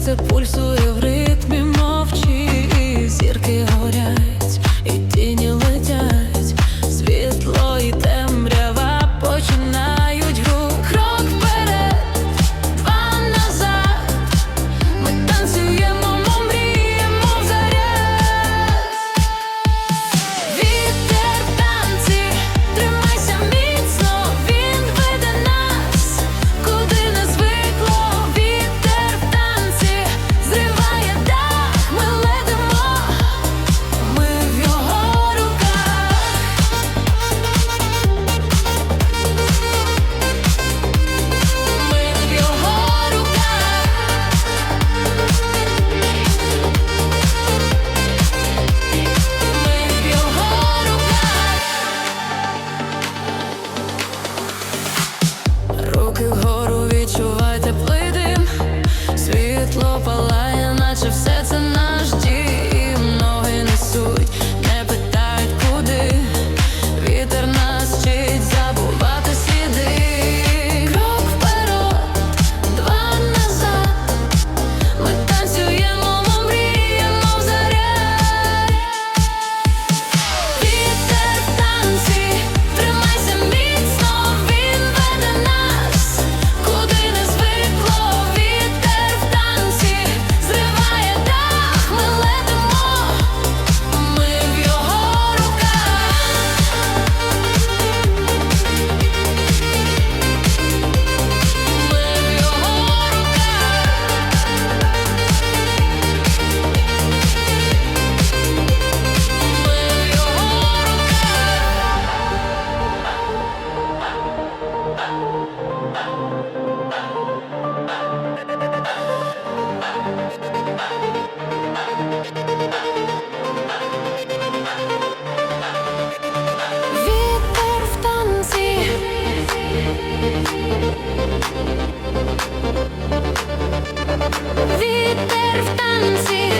серце пульсує в ритмі мовчі, зірки. вітер в танці.